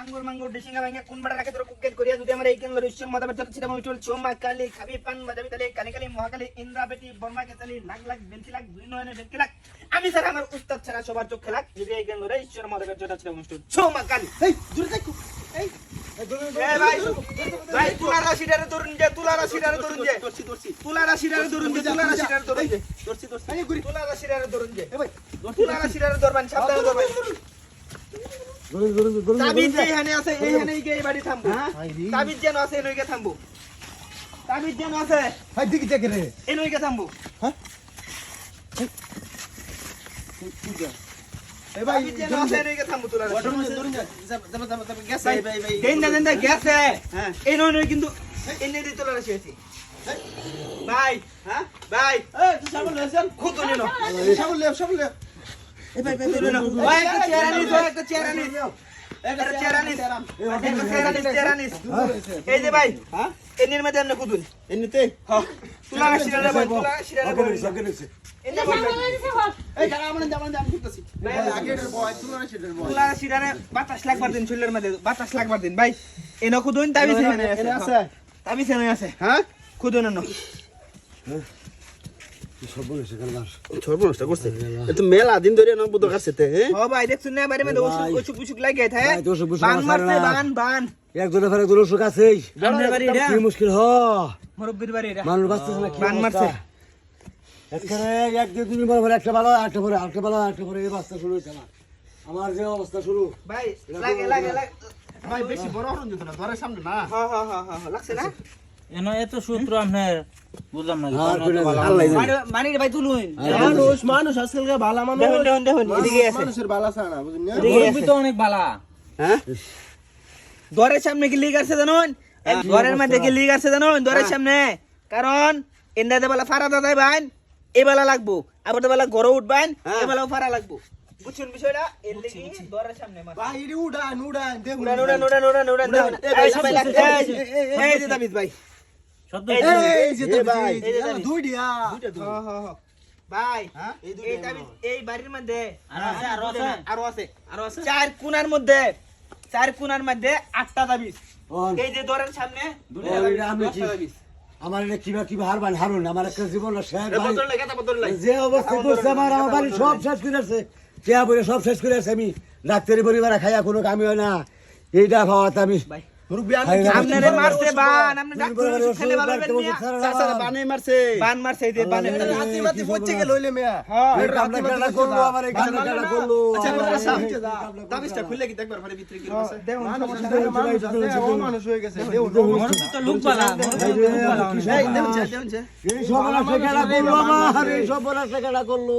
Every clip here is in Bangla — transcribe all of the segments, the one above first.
আঙ্গুর মাঙ্গুর ডিসিঙ্গা ভাঙ্গা কোন বাড়া রাখে তোর কুকেট করিয়া যদি আমার এই কেন্দ্র ঋষ্য মাথা বেতন ছিলাম আমি চল চোমা কালি খাবি পান বাজাবি তালে কালি কালি মহাকালি ইন্দ্রা বেটি বর্মা কেতালি লাখ লাখ বেলতি লাখ দুই নয়নে বেলতি লাখ। আমি স্যার আমার উস্তাদ ছাড়া সবার চোখ খেলাক যদি এই কেন্দ্র ঈশ্বর মাথা বেতন ছিলাম অনুষ্ঠান চোমা কালি। এই দূরে থাকো। এই তুলা রাশিটারে ধরুন যে তুলা রাশিটারে ধরুন যে। তুলা রাশিটারে ধরুন যে তুলা রাশিটারে ধরুন যে। তুলা রাশিটারে ধরুন যে। তুলা রাশিটারে ধরবেন সাবধানে ধরবেন। তাবিজ যে এখানে আছে এইখানে গিয়ে বাড়ি থামবো। হ্যাঁ? তাবিজ যেন আছে এনইকে থামবো। তাবিজ যেন আছে হাই দিকে দেখে রে। এনইকে থামবো। এই ভাই যেন আছে এনইকে থামবো তুলা ওটার মধ্যে ধরুন যা যাব যাব যাব যাব গ্যাস ভাই ভাই ভাই দেন না দেন না গেছে। হ্যাঁ এই নয় নয় কিন্তু এনে দিয়ে তুলা রাশি আছে ভাই হ্যাঁ? ভাই। এই তুই সাবল লেছেন খুদ নিনো সাবল লে সাবল। এই যে ভাই হ্যাঁ? মধ্যে আপনি এমনিতে হ্যাঁ তুলা রে ভাই তুলা রে এর বাতাস লাগবার দিন শরীরের মধ্যে বাতাস লাগবার দিন। ভাই এনে খুদুন এখানে আছে। এখানে আছে? হ্যাঁ? খুদুন এনে। করছে? তো মেলা দিন ধরে না বুদ্ধ কাছে তে হ্যাঁ? ও ভাই দেখছুন না? বাড়ির মধ্যে অসুখ অসুখ অসুখ লাগে থাকে ভাই, তো অসুখ বিসুখ বান আমার মারছে বান বান। একজনে ফের একজন অসুখ আছেই আপনার বাড়ি এটা কি মুশকিল হ। মুরব্বির বাড়ি মানুষ বাঁচতেছে না বান মারছে। এখানে এক দুই তিন পর একটা ভালো একটা পরে একটা ভালো একটা পরে এই বাচ্চা শুরু হয়েছে আমার। আমার যে অবস্থা শুরু। ভাই লাগে লাগে লাগে। ভাই বেশি বড় হরন যেত না ঘরের সামনে না? হ্যাঁ হ্যাঁ হ্যাঁ হ্যাঁ লাগছে না? এনো এত সূত্র আপনার বুঝলাম না আর করে ভালো। আল্লাহ জানে। মানে ভাই তুলুন। মানুষ মানুষ আজকালকার ভালো মানুষ। দেখুন দেখুন দেখুন এদিকে আছে। মানুষের বালা ছাড়া বুঝুন না? এদিকে তো অনেক বালা। হ্যাঁ? ঘরের সামনে কি লিগ আছে জানুন? ঘরের মধ্যে কি লিগ আছে জানুন? ঘরের সামনে। কারণ এন্দাতে বেলা ফাড়া দাদাই বাইন এই বেলা লাগবো। আবার বেলা ঘরে উঠবেন হ্যাঁ। এই বেলাও ফাড়া লাগবো। বুঝছেন বিষয়টা? এর লিগি ঘরের সামনে মার ভাই উড়ান উড়ান দেখুন। উড়ান উড়ান উড়ান উড়ান উড়ান এই লাগছে। এই, যে ভাই। ভাই। এই যে দাবি। দুই দিয়া। ভাই? এই এই দুইটা দাবিদ এই বাড়ির মধ্যে। আরও আছে, আরও আছে? আরও আছে। আরও আছে চার কোণার মধ্যে চার মধ্যে আটটা এই যে সামনে। আমার এটা কিবা কিবা হারবান হারুন। আমার একটা জীবন। যে অবস্থা করছে আমার আমার বাড়ি সব শেষ করে আছে। চেয়া বলে সব শেষ করে আছে। আমি ডাক্তারি পরিবারে খাইয়া কোনো কামি হয় না। এইটা খাওয়াতে আমি আপনারে মারছে? বান, আপনি খেলে ভালো না। মারছে। বান মারছে, এই যে বানের আল্লাহ মধ্যে। রাতে রাতে পচে গেল হইলে মেয়া। হ্যাঁ। করল আমার আচ্ছা আমার মাদ্রাসা যা দাবিসটা খুলে কি দেখবার পারে ভিতরে কি হ্যাঁ, আছে মানুষ হয়ে গেছে তো লোক। এই এই সব রাস্তা করল আমার এই সব রাস্তা কেডা করল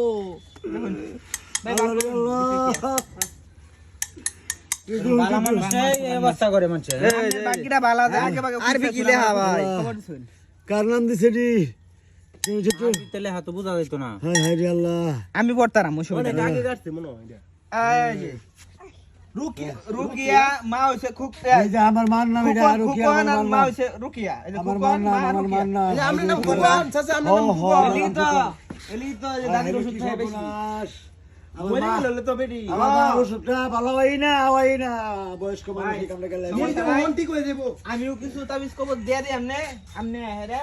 ভাই, আল্লাহ। আমি মনে হয় রুকিয়া রুকিয়া মা হইছে খুব এই যে আমার মার নাম এটা আর আমার মার মা নাম। হইছে রুকিয়া। এই যে আমার মার নাম আমার রুকিয়া। নাম। এই যে নাম চাচা নাম হ, তো এলিগি তো এই দাদির ওষুধ খায় বেশি। হয় হয়। আমিও কিছু তাবিজ দিয়ে দিই আমনে আমনে হেরে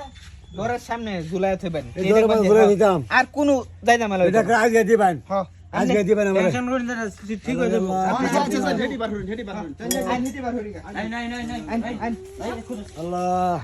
ঘরের সামনে ঝুলাই থইবেন। আর কোন যাইতাম আলো এটা আজকে দিবেন। আজকে দিবেন আমার। টেনশন করেন না ঠিক হয়ে যাব। বার হইন, ঢেটি বার হইন। আইন নিতে বার হইগা নাই নাই নাই নাই আইন আইন। আল্লাহ।